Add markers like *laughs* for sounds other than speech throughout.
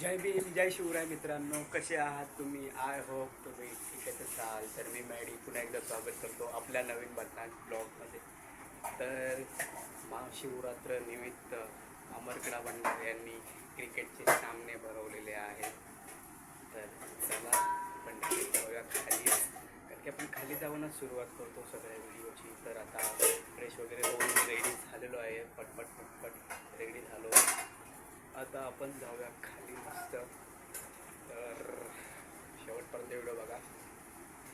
जय भीम जय शिवराय मित्रांनो. कसे आहात तुम्ही? आय होप तुम्ही ठीकच असाल तर मी मॅडी पुन्हा एकदा स्वागत करतो आपल्या नवीन बदनाम ब्लॉगमध्ये. तर महाशिवरात्र निमित्त अमरकडा भंडार यांनी क्रिकेटचे सामने भरवलेले आहेत. तर चला आपण जाऊया खाली. कारण की आपण खाली जाऊनच सुरुवात करतो सगळ्या व्हिडिओची. तर आता फ्रेश वगैरे होऊन रेडी झालेलो आहे. पटपट पटपट रेडी झालो. आता आपण जाऊया खाली मस्त. तर शेवटपर्यंत व्हिडिओ बघा.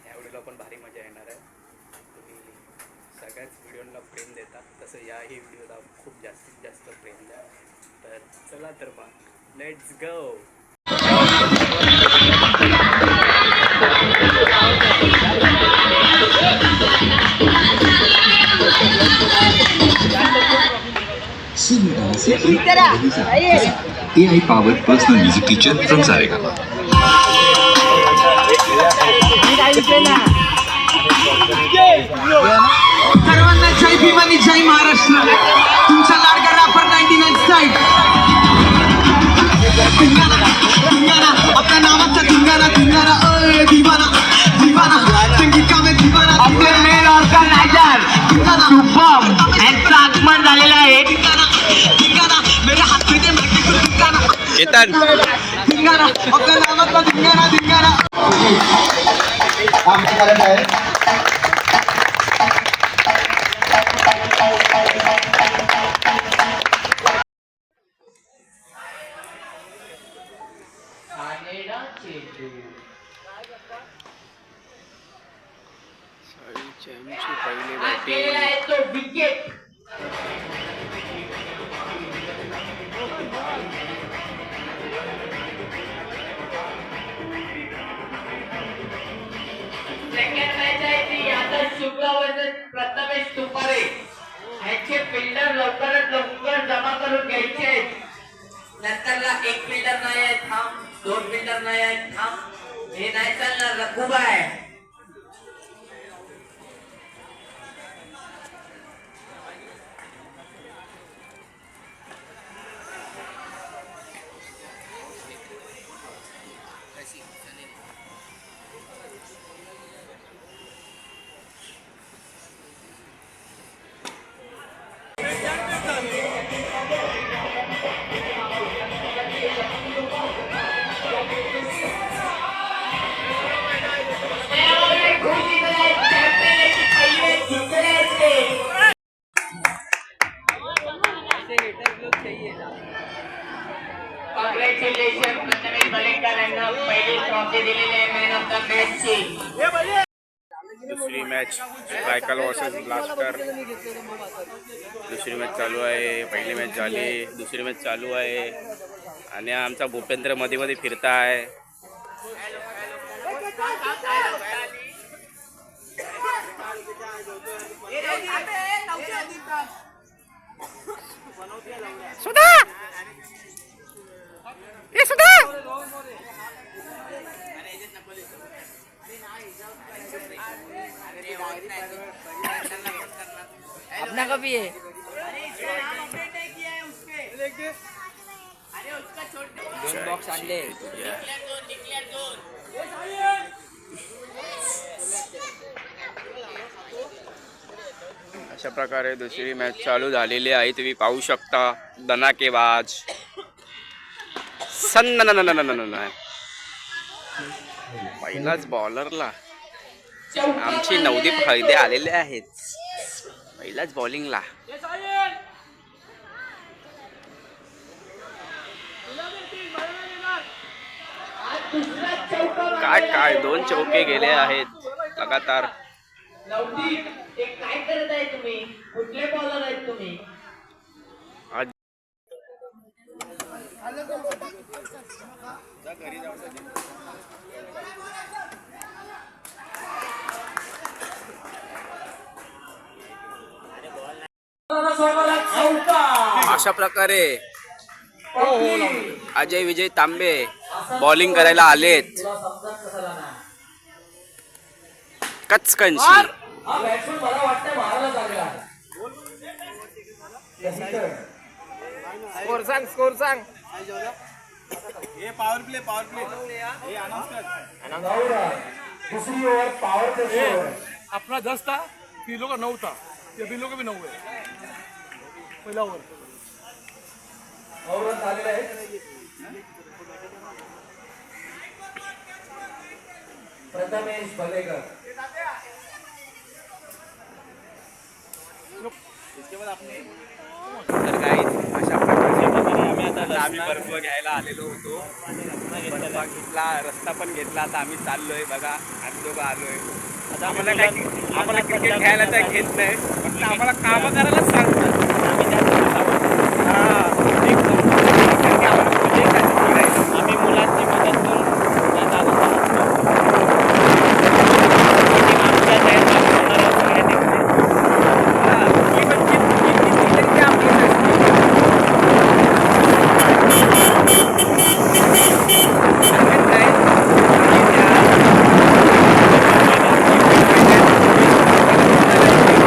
ह्या व्हिडिओला पण भारी मजा येणार आहे. तुम्ही सगळ्याच व्हिडिओला प्रेम देतात तसं याही व्हिडिओला खूप जास्तीत जास्त प्रेम द्या. तर चला तर मग let's go AI powered personal music teacher from Saregama. सर्वांना जय भीम आणि जय महाराष्ट्र. तुमच्या लाडका रापर नाईन्टी नाईन साईड आपल्या नावाचा धिंगाणा धिंगाणा. अय दिवाना दिवाना आपल्या नावाचा धिंगाणा धिंगाणा ती प्रथमेश तुपारे. ह्याचे फिल्डर लवकरात लवकर जमा करून घ्यायचे आहेत. नंतरला एक फिल्डर नाही आहे थांब. दोन फिल्डर नाही आहे थांब. हे नाही चालणार रकुबा आहे सायकल मॅच वर्सेस ब्लास्टर दुसरी मॅच चालू आहे पहिली मॅच झाली दुसरी मॅच चालू आहे. आणि आमचा भूपेंद्रमध्ये मध्ये आहे. सुधा! ए सुधा! अपना का भी है बॉक्स आणले अशा प्रकारे दुसरी मॅच चालू झालेली आहे तुम्ही पाहू शकता दनाकेबाज सन्न पहिलाच बॉलरला. आमचे नवदीप हळदे आलेले आहेत. पहिलाच बॉलिंगला. काय काय दोन चौके गेले आहेत लगातार. नवदीप एक काय करत आहे तुम्ही? कुठले बॉलर आहेत तुम्ही? आज अशा प्रकारे अजय विजय तांबे बॉलिंग करायला आलेत. कचकनशी. हा बॅट्समन मला वाटतं मारायला लागला स्कोर सांग स्कोर सांग. पॉवर प्ले पॉवर प्ले हे दुसरी ओव्हर पॉवर प्लेची ओव्हर आहे अपना दस था बिलो का नौ था ये बिलो का भी नौ है पहिला ओव्हर ओव्हर झालेलं आहे. प्रथमेश भलेकर. तर काही अशा प्रकारे आम्ही बर्फ घ्यायला आलेलो होतो. बर्फ घेतला रस्ता पण घेतला आता आम्ही चाललोय बघा. आम्ही दोघं आलोय. आता आम्हाला काय आम्हाला क्रिकेट खेळायला तर घेत नाही. फक्त आम्हाला कामं करायलाच सांगतात हा. एक कारण की आम्हाला उद्योगाची सवय आहे. आम्ही मुलांची मदत करून त्या चालू आमच्या जाहीर होणाऱ्या सगळ्या निघते हा, ही पण ती- ती- ती- ती तरी ती आपलीच असते. हरकत नाही. आणि त्या-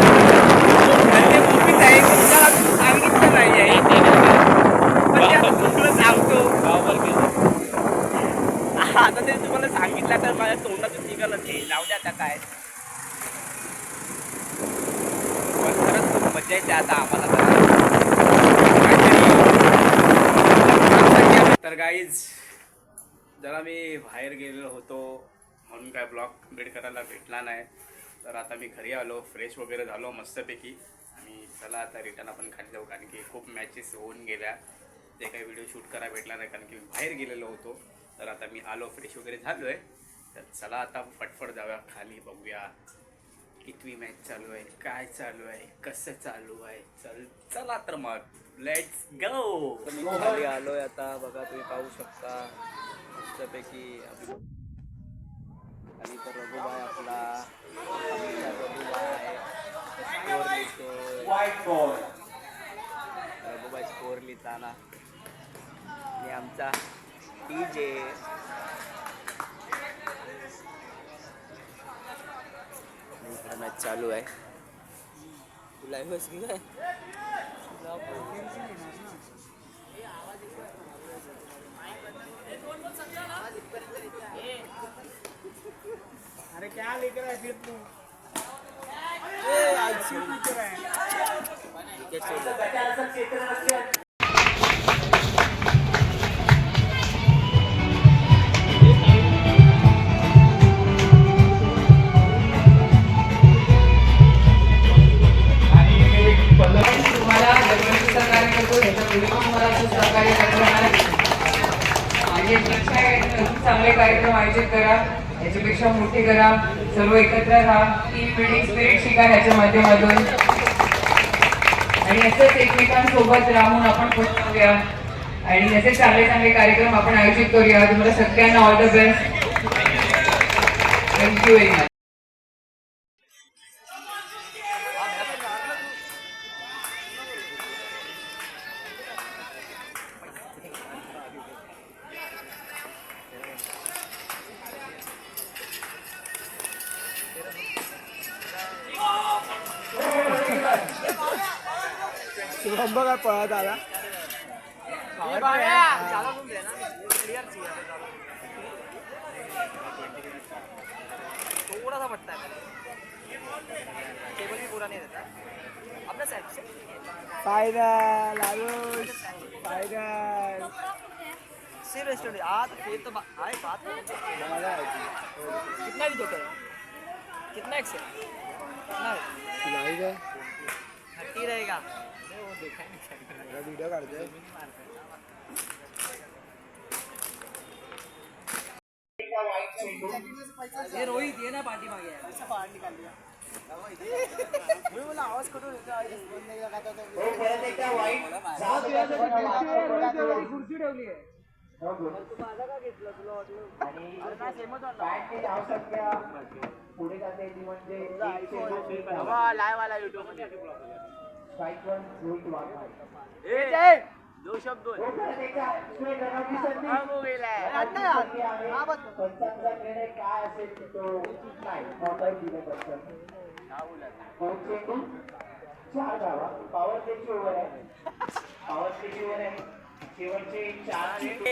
म्हणजे मुंबईत आहे, तुम्हाला सांगितलं नाही आहे. पण ते आता तुम्हाला सांगतो. गावभर गेलो आता ते तुम्हाला सांगितलं तर माझ्या तोंडातून निघालं ते जाऊ द्या आता काय पण खरंच खूप मजा येते आता आम्हाला तर. तर गाईज जरा मी बाहेर गेलेलो होतो म्हणून काय ब्लॉग कंप्लीट करायला आहे. तर आता मी घरी आलो फ्रेश वगैरे झालो मस्तपैकी. आणि चला आता रिटर्न आपण खाली जाऊ कारण की खूप मॅचेस होऊन गेल्या. ते काही व्हिडिओ शूट करायला भेटला नाही कारण की मी बाहेर गेलेलो होतो. तर आता मी आलो फ्रेश वगैरे झालो आहे तर चला आता फटफट जाऊया खाली बघूया. कितवी मॅच चालू आहे काय चालू आहे कसं चालू आहे. चल चला तर मग. लेट्स गो मी खाली आलोय आता बघा तुम्ही पाहू शकता. मस्तपैकी आपलं आणि तर रघुबाई आपला Raghubai. Score ball Raghubai score लिहिताना. आणि आमचा टी जे मॅच चालू आहे. तुला बस की काय अरे क्या लेकर आए फिर तू? तुम्हाला दरवर्षी सहकार्य चांगले कार्यक्रम आयोजित करा याच्यापेक्षा मोठे करा सर्व एकत्र राहा टीम बिल्डिंग स्पिरिट शिका ह्याच्या माध्यमातून. आणि असंच एकमेकांसोबत राहून आपण पोहोचवूया आणि असे चांगले चांगले कार्यक्रम आपण आयोजित करूया. तुम्हाला सगळ्यांना all the best thank you very much थोड़ा सा पड़ता है केबल भी पूरा नहीं रहता। अपना साइड से? फायनल आयुष। फायनल सिर्फ रेस्टोरेंट आ तो फिर तो बा- आए बात नहीं कितना भी देते कितना एक से? कितना है? थर्टी रहेगा अरे वो देखा ही नहीं क्या व्हिडिओ काढतोय ये रोहित ये ना पार्टी मांगे आवाज कुठून खुर्ची ठेवली आहे. पुढे जाते ती म्हणजे लाईव्ह आला युट्यूबमध्ये स्ट्राईक वन रोहित वाघ दो शब्द बोल पंचांचा निर्णय काय असेल तो नाही मोबाईल दिले पटकन चेंडू चार धावा पॉवर प्लेची ओव्हर आहे पॉवर प्लेची ओव्हर आहे शेवटचे चार चेंडू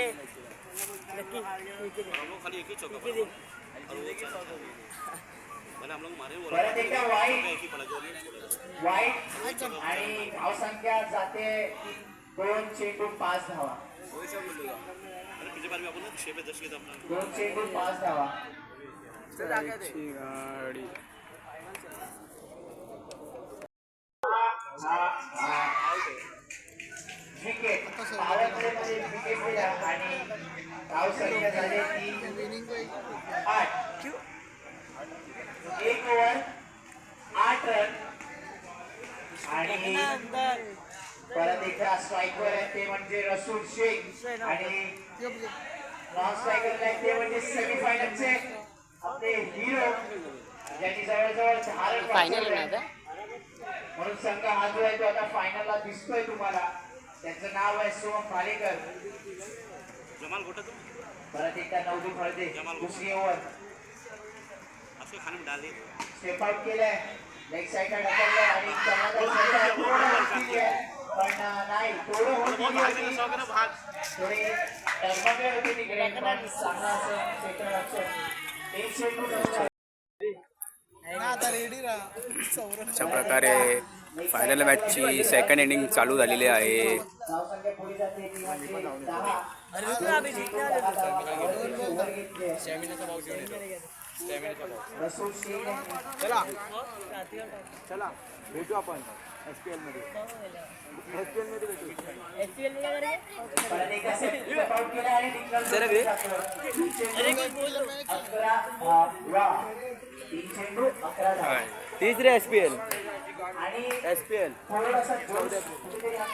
परत एकदा वाईट वाईट आणि धावसंख्या जाते दोन चेंडू पाच धावा. दोन चेंडू पाच धावा. गाडी पॉवर प्लेमध्ये विकेट दिला आणि धावसंख्या झाली ती आठ. एक ओव्हर, आठ रन आणि परत एकदा स्ट्राईकवर आहे ते म्हणजे रसूल शेख. आणि नॉन स्ट्रायकर आहे ते म्हणजे सेमीफायनलचे आपले हिरो ज्यांनी जवळजवळ दहा रन. म्हणून संघ हा जो आहे तो आता फायनलला दिसतोय तुम्हाला. त्यांचं नाव आहे सोहम भालेकर परत एकदा नवदीप हळदे दुसरी ओव्हर. स्टेप आउट केलंय. लेग साईडला ढकललंय आणि *laughs* आहे. पण नाही थोडं होत गेली थोडी टर्मोगेट होती तिकडे पण चांगलं असं एक चेंडू अशा प्रकारे फायनल मॅचची सेकंड इनिंग चालू झालेली आहे धावसंख्या पुढे जाते ती म्हणजे दहा. ओव्हर घेतली. रसूल शेख आहे. परत एकदा step out केला आणि डिक्लेअर जातं. तीन चेंडू, अकरा धावा. तीन चेंडू अकरा धावा. तिसरे एस पी एल आणि एस पी एल थोडासा जोश कुठेतरी हा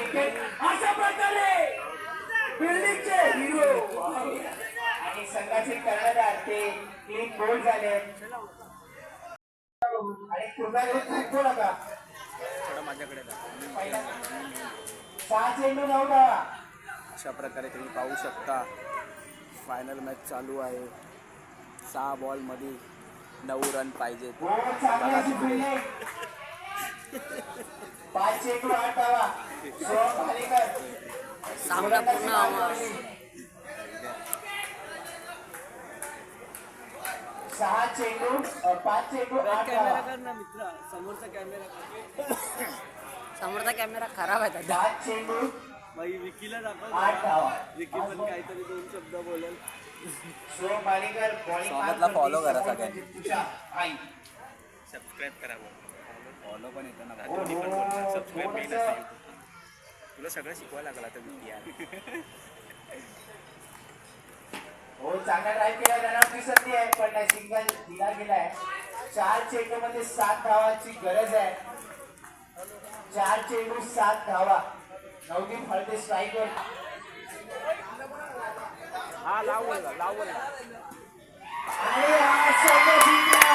अशा प्रकारे बिल्डिंगचे हिरो आणि संघाचे कर्णधार ते क्लीन गोल झाले आणि पुन्हा खूप बोल आता पहिला सहा चेंडू नऊ अशा प्रकारे तुम्ही पाहू शकता. फायनल मॅच चालू आहे. सहा बॉलमध्ये नऊ रन हो भालेकर सामना पूर्ण हवा. सहा चेंडू पाच चेंडू आठ. धावा कर ना मित्र. समोरचा कॅमेरा समोरचा कॅमेरा खराब आहे त्याचा पाच चेंडू विकीला दाखव. विकी पण काहीतरी दोन शब्द बोलेल. सोबतला follow करा सगळ्यांनी. सबस्क्राईब करा फॉलो पण येतं ना. हो, थोडंसं तुला सगळं शिकवायला लागला तर मी हो चांगला ड्राईव्ह केला रनआउट संधी आहे पण नाही सिंगल दिला गेलाय चार चेंडू मध्ये सात धावाची गरज आहे. चार चेंडू सात धावा. नवदीप हळदे स्ट्राईकवर हा लाव लाव आणि हा संघ जिंकला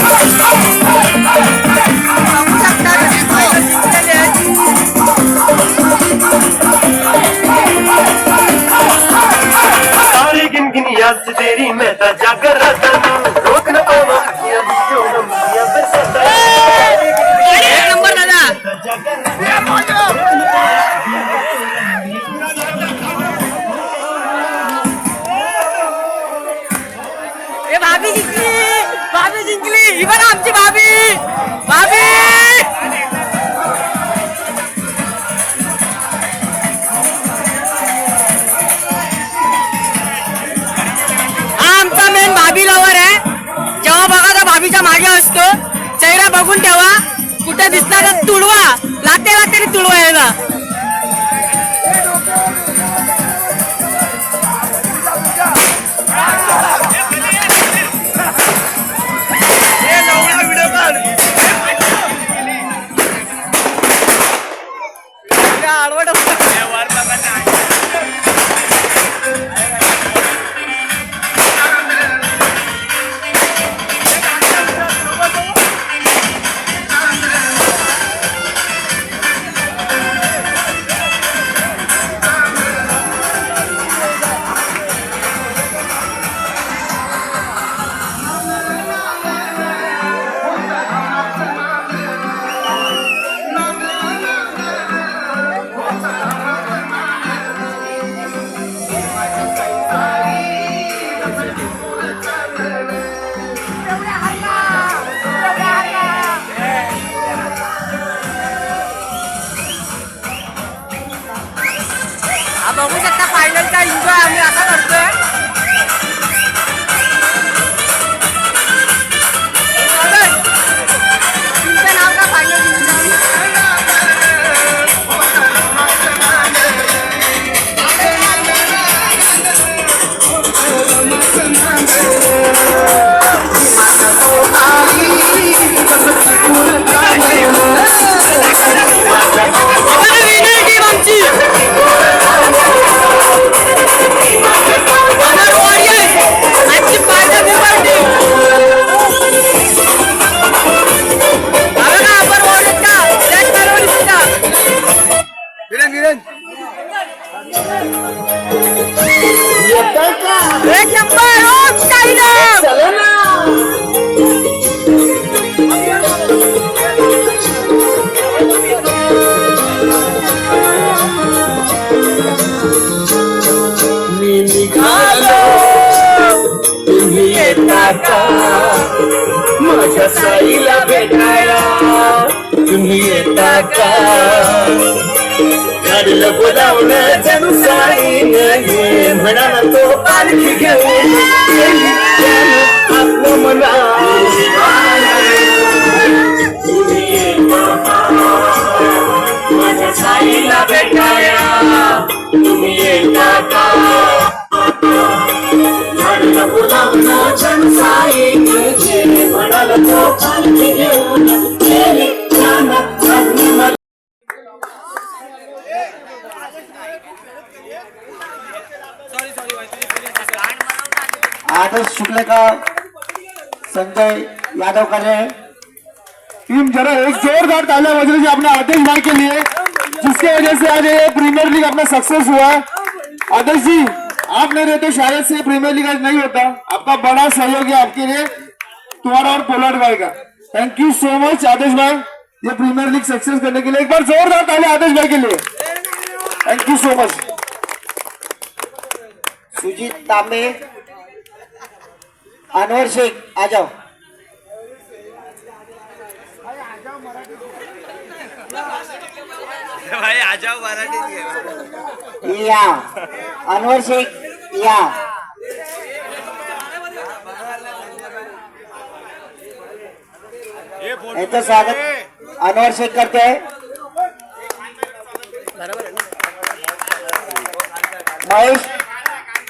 सारी तेरी मैं तो जागर बघून ठेवा. कुठे दिसणार तुळवा. तुडवा लाते लाते तुडवा यायला एन्जॉय आम्ही असा करतोय येता माझ्या साईला भेटायला तुम्ही येता का? गाडीला बोलावलं जणू साई नाही म्हणाला तो पालखी घेऊन आपलं मना तुम्ही येता का? माझ्या साईला आदर्श शुक्ल का संजय यादव का है। टीम जरा एक जोरदार तालियाँ बज रही अपने आदेश भाई के लिए, जिसके वजह से आज ये प्रीमियर लीग अपना सक्सेस हुआ आदर्श जी, आप नहीं रहते, शायद से प्रीमियर लीग आज नहीं होता। आपका बड़ा सहयोग है आपके लिए, तुम्हारा और पोलार्ड भाई का। थैंक यू सो मच आदेश भाई। ये प्रीमियर लीग सक्सेस करने के लिए एक बार जोरदार तालियाँ आदेश भाई के लिए। Thank you so much Sujit Tambe Anwar Shaikh आ जाओ. भाई आ जाओ मराठी या. अनवर शेख या. याचं स्वागत अनवर शेख करते. महेश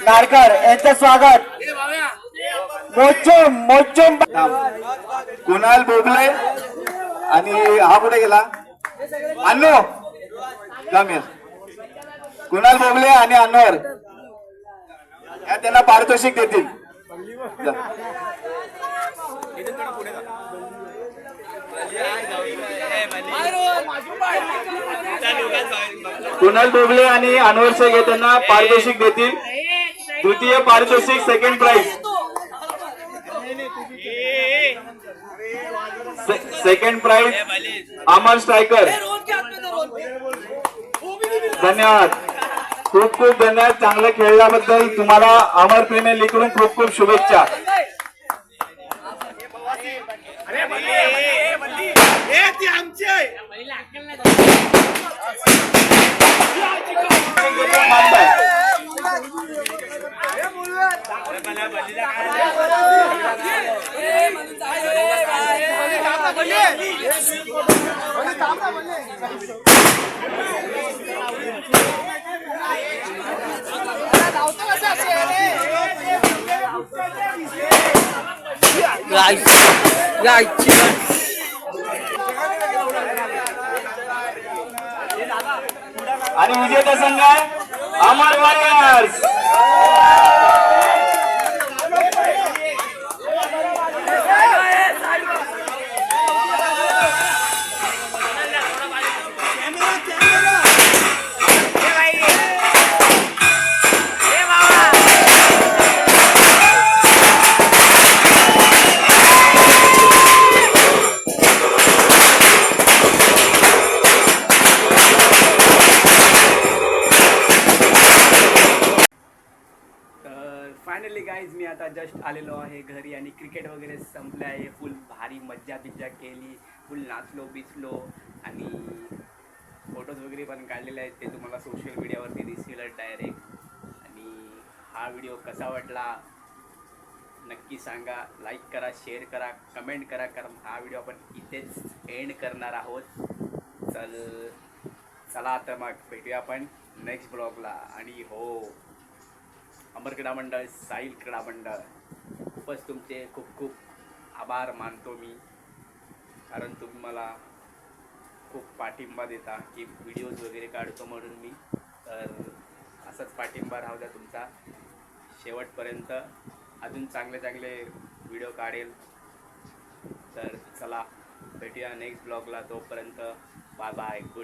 नारकर यांचं स्वागत. मोचोम मोचोम. कुणाल बोबले? आणि हा कुठे गेला? अन्नो जमेल कुणाल बोबले आणि अनवर. या त्यांना पारितोषिक देतील. कुणाल बोबले आणि अनवर शेख हे त्यांना पारितोषिक देतील. द्वितीय पारितोषिक second prize second prize Amar striker धन्यवाद. खूप खूप धन्यवाद. चांगलं खेळल्याबद्दल तुम्हाला अमर प्रेमी लिकडून खूप खूप शुभेच्छा. आणि विजेता संघ अमर वॉरियर्स तर जस्ट आलेलो आहे घरी आणि क्रिकेट वगैरे संपलं आहे. फुल भारी मज्जा बिज्जा केली फुल नाचलो बिचलो आणि फोटोज वगैरे पण काढलेले आहेत. ते तुम्हाला सोशल मीडियावरती दिसतीलच डायरेक्ट आणि हा व्हिडिओ कसा वाटला? नक्की सांगा. लाईक करा शेअर करा कमेंट करा कारण हा व्हिडिओ आपण इथेच एंड करणार आहोत. चल चला आता मग भेटूया आपण नेक्स्ट ब्लॉगला आणि हो अमर क्रीडा मंडळ साहिल क्रीडा मंडळ. खूपच तुमचे खूप खूप आभार मानतो मी. कारण तुम्ही मला खूप पाठिंबा देता की व्हिडिओज वगैरे काढतो म्हणून मी. तर असाच पाठिंबा राहू द्या तुमचा. शेवटपर्यंत अजून चांगले चांगले व्हिडिओ काढेल. तर चला भेटूया नेक्स्ट ब्लॉगला तोपर्यंत बाय बाय गुड